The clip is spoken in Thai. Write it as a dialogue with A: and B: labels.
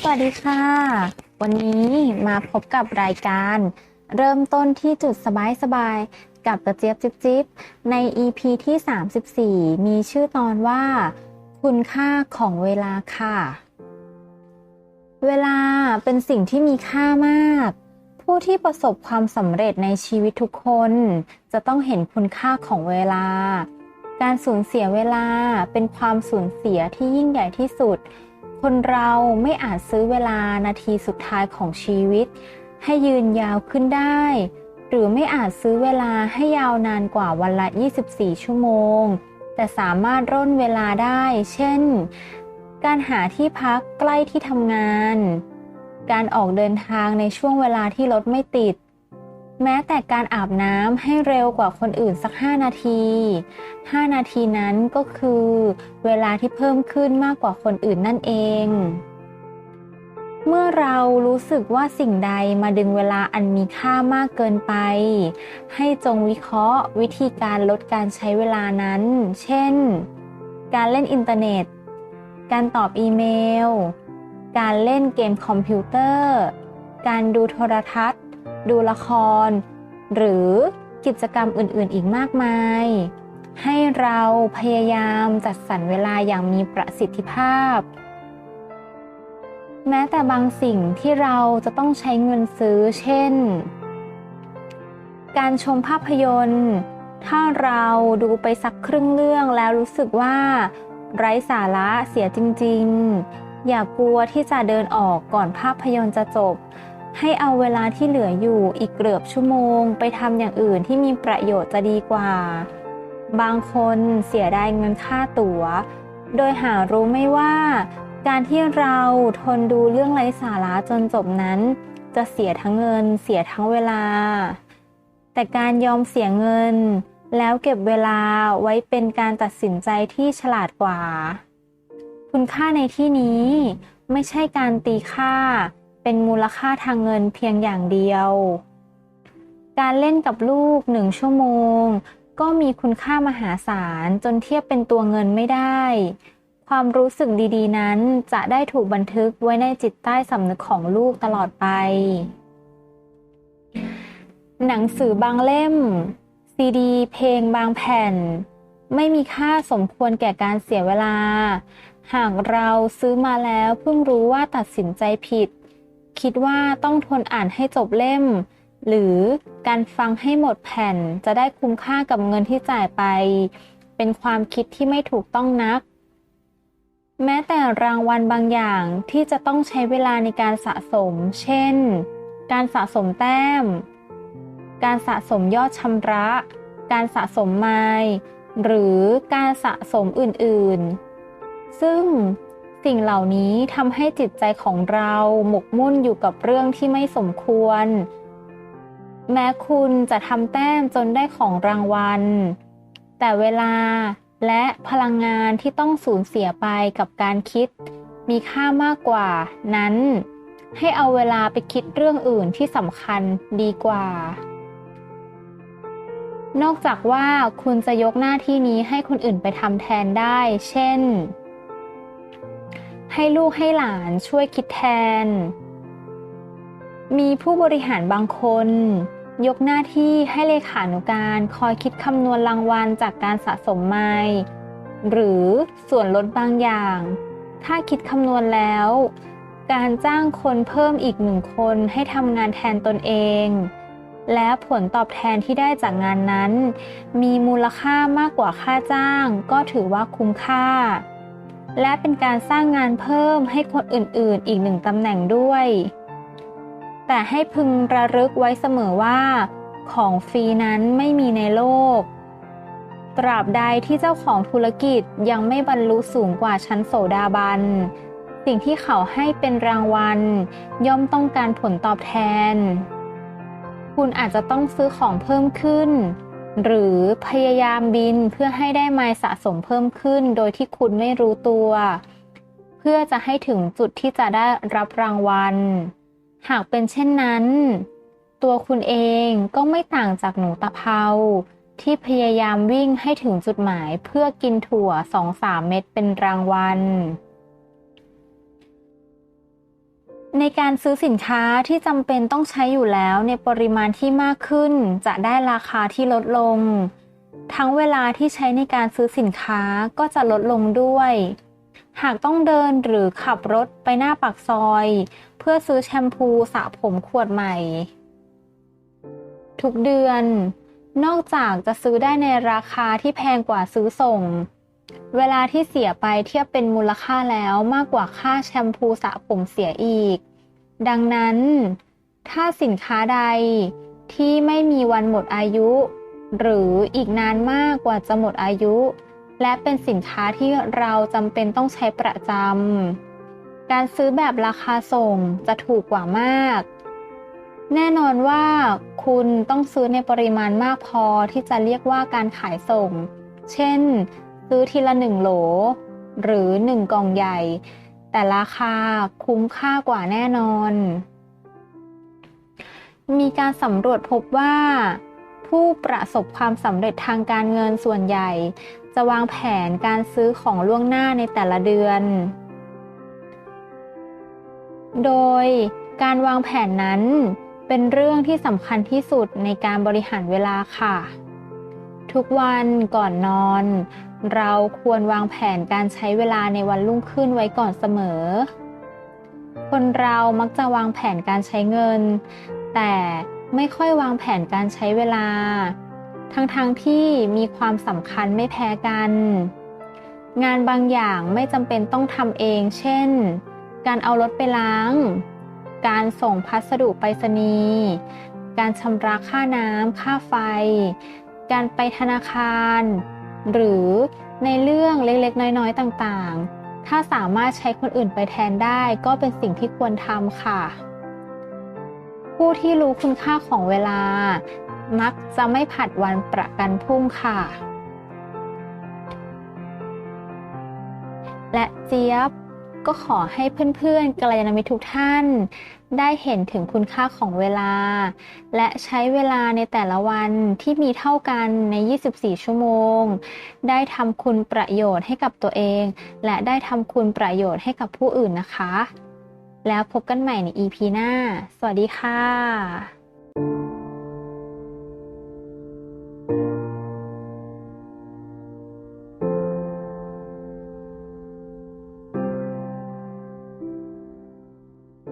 A: สวัสดีค่ะ วันนี้มาพบกับรายการ เริ่มต้นที่จุดสบายๆกับกระเจี๊ยบจิ๊บจิ๊บใน EP ที่ 34 มีชื่อตอนว่า คุณค่าของเวลาค่ะ เวลาเป็นสิ่งที่มีค่ามาก ผู้ที่ประสบความสำเร็จในชีวิตทุกคน จะต้องเห็นคุณค่าของเวลา การสูญเสียเวลาเป็นความสูญเสียที่ยิ่งใหญ่ที่สุด คนเราไม่อาจซื้อเวลานาทีสุดท้ายของชีวิต ให้ยืนยาวขึ้นได้ หรือไม่อาจซื้อเวลาให้ยาวนานกว่าวันละ 24 ชั่วโมง แต่สามารถร่นเวลาได้ เช่น การหาที่พักใกล้ที่ทำงาน การออกเดินทางในช่วงเวลาที่รถไม่ติด แม้แต่การอาบน้ำให้เร็วกว่าคนอื่นสัก 5 นาที 5 นาทีนั้นก็คือ เวลาที่เพิ่มขึ้นมากกว่าคนอื่นนั่นเอง เมื่อเรารู้สึกว่าสิ่งใดมาดึงเวลาอันมีค่ามากเกินไป ให้จงวิเคราะห์วิธีการลดการใช้เวลานั้น เช่น การเล่นอินเทอร์เน็ต การตอบอีเมล การเล่นเกมคอมพิวเตอร์ การดูโทรทัศน์ ดูละคร หรือกิจกรรมอื่นๆอีกมากมาย ให้เราพยายามจัดสรรเวลาอย่างมีประสิทธิภาพ แม้แต่บางสิ่งที่เราจะต้องใช้เงินซื้อเช่น การชมภาพยนตร์ ถ้าเราดูไปสักครึ่งเรื่องแล้วรู้สึกว่า ไร้สาระเสียจริง ๆ อย่ากลัวที่จะเดินออกก่อนภาพยนตร์จะจบ ให้เอาเวลาที่เหลืออยู่อีกเกือบชั่วโมง ไปทำอย่างอื่นที่มีประโยชน์จะดีกว่า บางคนเสียดายเงินค่าตัว๋ว โดยหารู้ไม่ว่า การที่เราทนดูเรื่องไร้สาระจนจบนั้น จะเสียทั้งเงินเสียทั้งเวลา แต่การยอมเสียเงิน แล้วเก็บเวลาไว้เป็นการตัดสินใจที่ฉลาดกว่า คุณค่าในที่นี้ไม่ใช่การตีค่า เป็นมูลค่าทางเงินเพียงอย่างเดียว การเล่นกับลูกหนึ่งชั่วโมง ก็มีคุณค่ามหาศาลจนเทียบเป็นตัวเงินไม่ได้ ความรู้สึกดีๆ นั้นจะได้ถูกบันทึกไว้ในจิตใต้สำนึกของลูกตลอดไป หนังสือบางเล่ม ซีดี เพลงบางแผ่น ไม่มีค่าสมควรแก่การเสียเวลา หากเราซื้อมาแล้วเพิ่งรู้ว่าตัดสินใจผิด คิดว่าต้องทนอ่านให้จบเล่ม หรือการฟังให้หมดแผ่นจะได้คุ้มค่ากับเงินที่จ่ายไป เป็นความคิดที่ไม่ถูกต้องนัก แม้แต่รางวัลบางอย่างที่จะต้องใช้เวลาในการสะสม เช่น การสะสมแต้ม การสะสมยอดชำระ การสะสมไมล์หรือการสะสมอื่นๆ ซึ่ง สิ่งเหล่านี้ทำให้จิตใจของเราหมกมุ่นอยู่กับเรื่องที่ไม่สมควร แม้คุณจะทำแต้มจนได้ของรางวัล แต่เวลาและพลังงานที่ต้องสูญเสียไปกับการคิด มีค่ามากกว่านั้น ให้เอาเวลาไปคิดเรื่องอื่นที่สำคัญดีกว่า นอกจากว่าคุณจะยกหน้าที่นี้ให้คนอื่นไปทำแทนได้ เช่น ให้ลูกให้หลานช่วยคิดแทน มีผู้บริหารบางคน ยกหน้าที่ให้เลขานุการคอยคิดคำนวณรางวัลจากการสะสมไมล์หรือส่วนลดบางอย่าง ถ้าคิดคำนวณแล้ว การจ้างคนเพิ่มอีกหนึ่งคนให้ทำงานแทนตนเอง และผลตอบแทนที่ได้จากงานนั้น มีมูลค่ามากกว่าค่าจ้าง ก็ถือว่าคุ้มค่า และเป็นการสร้างงานเพิ่มให้คนอื่นๆ อีกหนึ่งตำแหน่งด้วย แต่ให้พึงระลึกไว้เสมอว่า ของฟรีนั้นไม่มีในโลก ตราบใดที่เจ้าของธุรกิจยังไม่บรรลุสูงกว่าชั้นโสดาบัน สิ่งที่เขาให้เป็นรางวัล ย่อมต้องการผลตอบแทน คุณอาจจะต้องซื้อของเพิ่มขึ้น หรือพยายามบินเพื่อให้ได้ไมล์สะสมเพิ่มขึ้น โดยที่คุณไม่รู้ตัว เพื่อจะให้ถึงจุดที่จะได้รับรางวัล หากเป็นเช่นนั้น ตัวคุณเองก็ไม่ต่างจากหนูตะเภาที่พยายามวิ่งให้ถึงจุดหมายเพื่อกินถั่ว2-3เม็ดเป็นรางวัล ในการซื้อสินค้าที่จำเป็นต้องใช้อยู่แล้วในปริมาณที่มากขึ้น จะได้ราคาที่ลดลง ทั้งเวลาที่ใช้ในการซื้อสินค้าก็จะลดลงด้วย หากต้องเดินหรือขับรถไปหน้าปากซอย เพื่อซื้อแชมพูสระผมขวดใหม่ ทุกเดือน นอกจากจะซื้อได้ในราคาที่แพงกว่าซื้อส่ง เวลาที่เสียไปเทียบเป็นมูลค่าแล้วมากกว่าค่าแชมพูสระผมเสียอีก ดังนั้น ถ้าสินค้าใดที่ไม่มีวันหมดอายุ หรืออีกนานมากกว่าจะหมดอายุ และเป็นสินค้าที่เราจำเป็นต้องใช้ประจำการซื้อแบบราคาส่งจะถูกกว่ามาก แน่นอนว่าคุณต้องซื้อในปริมาณมากพอที่จะเรียกว่าการขายส่ง เช่น ซื้อทีละหนึ่งโหล หรือหนึ่งกล่องใหญ่ แต่ราคาคุ้มค่ากว่าแน่นอน มีการสำรวจพบว่า ผู้ประสบความสำเร็จทางการเงินส่วนใหญ่ จะวางแผนการซื้อของล่วงหน้าในแต่ละเดือน โดยการวางแผนนั้นเป็นเรื่องที่สำคัญที่สุดในการบริหารเวลาค่ะ ทุกวันก่อนนอน เราควรวางแผนการใช้เวลาในวันรุ่งขึ้นไว้ก่อนเสมอ คนเรามักจะวางแผนการใช้เงิน แต่ไม่ค่อยวางแผนการใช้เวลา ทั้งๆทที่มีความสำคัญไม่แพ้กัน งานบางอย่างไม่จำเป็นต้องทำเอง เช่น การเอารถไปล้าง การส่งพัสดุไปรษณีย์ การชำระค่าน้ำค่าไฟ การไปธนาคาร หรือในเรื่องเล็กๆ น้อยๆ ต่างๆ ถ้าสามารถใช้คนอื่นไปแทนได้ก็เป็นสิ่งที่ควรทำค่ะ ผู้ที่รู้คุณค่าของเวลา มักจะไม่ผัดวันประกันพรุ่งค่ะ และเจี๊ยบ ก็ขอให้เพื่อนๆกัลยาณมิตรทุกท่าน ได้เห็นถึงคุณค่าของเวลา และใช้เวลาในแต่ละวันที่มีเท่ากันใน 24 ชั่วโมง ได้ทำคุณประโยชน์ให้กับตัวเอง และได้ทำคุณประโยชน์ให้กับผู้อื่นนะคะ แล้วพบกันใหม่ใน EP หน้า สวัสดีค่ะ